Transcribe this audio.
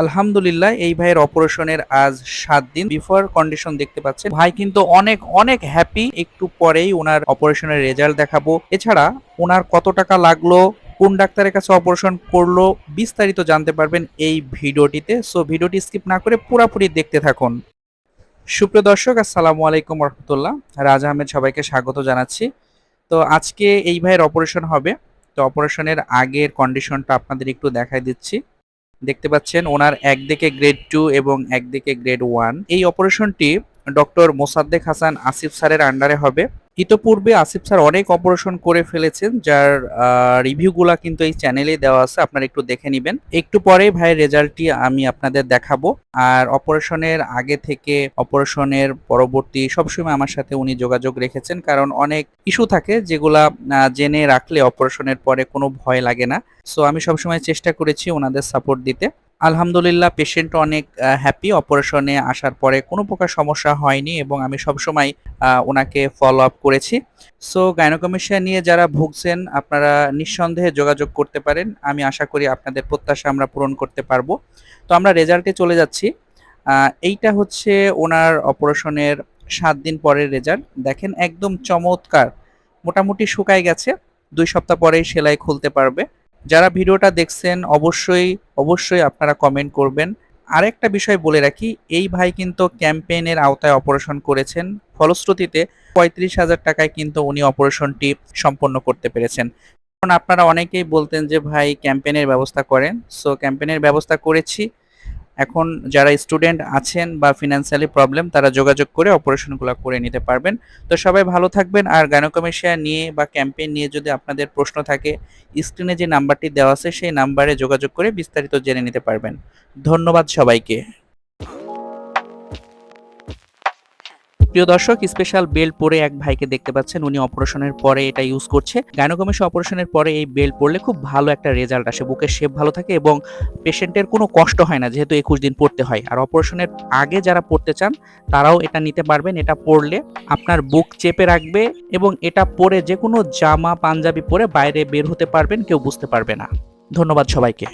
আলহামদুলিল্লাহ, এই ভাইয়ের অপারেশনের আজ সাত দিন। বিফোর কন্ডিশন দেখতে পাচ্ছেন, ভাই কিন্তু অনেক অনেক হ্যাপি একটু পরেই ওনার অপারেশনের রেজাল্ট দেখাবো। এছাড়া ওনার কত টাকা লাগল, কোন ডাক্তারের কাছে অপারেশন করল, বিস্তারিত জানতে পারবেন এই ভিডিওটিতে। সো ভিডিওটি স্কিপ না করে পুরোপুরি দেখতে থাকুন। সুপ্রিয় দর্শক, আসসালামু আলাইকুম রহমতুল্লাহ। রাজ আহমেদ সবাইকে স্বাগত জানাচ্ছি। তো আজকে এই ভাইয়ের অপারেশন হবে। তো অপারেশনের আগের কন্ডিশনটা আপনাদের একটু দেখাই দিচ্ছি। দেখতে পাচ্ছেন, ওনার একদিকে গ্রেড টু এবং একদিকে গ্রেড ওয়ান এই অপারেশনটি ডক্টর মোসাদ্দেক হাসান আসিফ স্যারের আন্ডারে হবে। ইতোপূর্বে আসিফ স্যার অনেক অপারেশন করে ফেলেছেন, যার রিভিউগুলা কিন্তু এই চ্যানেলে দেওয়া আছে, আপনারা একটু দেখে নেবেন। একটু পরে ভাইয়ের রেজাল্টটি আমি আপনাদের দেখাবো। আর অপারেশনের আগে থেকে অপারেশনের পরবর্তী সবসময় আমার সাথে উনি যোগাযোগ রেখেছেন, কারণ অনেক ইস্যু থাকে যেগুলা জেনে রাখলে অপারেশনের পরে কোনো ভয় লাগে না। সো আমি সবসময় চেষ্টা করেছি ওনাদের সাপোর্ট দিতে। আলহামদুলিল্লাহ পেশেন্ট অনেক হ্যাপি অপারেশনে আসার পরে কোনো প্রকার সমস্যা হয়নি এবং আমি সবসময় ওনাকে ফলো আপ করেছি। সো গাইনোকমিশিয়া নিয়ে যারা ভুগছেন, আপনারা নিঃসন্দেহে যোগাযোগ করতে পারেন। আমি আশা করি আপনাদের প্রত্যাশা আমরা পূরণ করতে পারব। তো আমরা রেজাল্টে চলে যাচ্ছি। এইটা হচ্ছে ওনার অপারেশনের সাত দিন পরের রেজাল্ট দেখেন একদম চমৎকার। মোটামুটি শুকায় গেছে। দুই সপ্তাহ পরেই সেলাই খুলতে পারবে। যারা ভিডিওটা দেখছেন, অবশ্যই অবশ্যই আপনারা কমেন্ট করবেন। আরেকটা বিষয় বলে রাখি, এই ভাই কিন্তু ক্যাম্পেইনের আওতায় অপারেশন করেছেন। ফলশ্রুতিতে পঁয়ত্রিশ হাজার টাকায় কিন্তু উনি অপারেশনটি সম্পন্ন করতে পেরেছেন। কারণ আপনারা অনেকেই বলতেন যে, ভাই ক্যাম্পেইনের ব্যবস্থা করেন। সো ক্যাম্পেইনের ব্যবস্থা করেছি। এখন যারা স্টুডেন্ট আছেন বা ফিনান্সিয়ালি প্রবলেম তারা যোগাযোগ করে অপারেশনগুলো করে নিতে পারবেন। তো সবাই ভালো থাকবেন। আর গাইনোকমেশিয়া নিয়ে বা ক্যাম্পেইন নিয়ে যদি আপনাদের প্রশ্ন থাকে স্ক্রিনে যে নাম্বারটি দেওয়া আছে, সেই নাম্বারে যোগাযোগ করে বিস্তারিত জেনে নিতে পারবেন। ধন্যবাদ সবাইকে। প্রিয় দর্শক স্পেশাল বেল পরে এক ভাইকে দেখতে পাচ্ছেন। উনি অপারেশনের পরে এটা ইউজ করছে। গাইনোকমেশিয়া অপারেশনের পরে এই বেল্ট পরলে খুব ভালো একটা রেজাল্ট আসে। বুকের শেপ ভালো থাকে এবং পেশেন্টের কোনো কষ্ট হয় না, যেহেতু একুশ দিন পড়তে হয়। আর অপারেশনের আগে যারা পড়তে চান, তারাও এটা নিতে পারবেন। এটা পরলে আপনার বুক চেপে রাখবে এবং এটা পরে যে কোনো জামা, পাঞ্জাবি পরে বাইরে বের হতে পারবেন, কেউ বুঝতে পারবে না। ধন্যবাদ সবাইকে।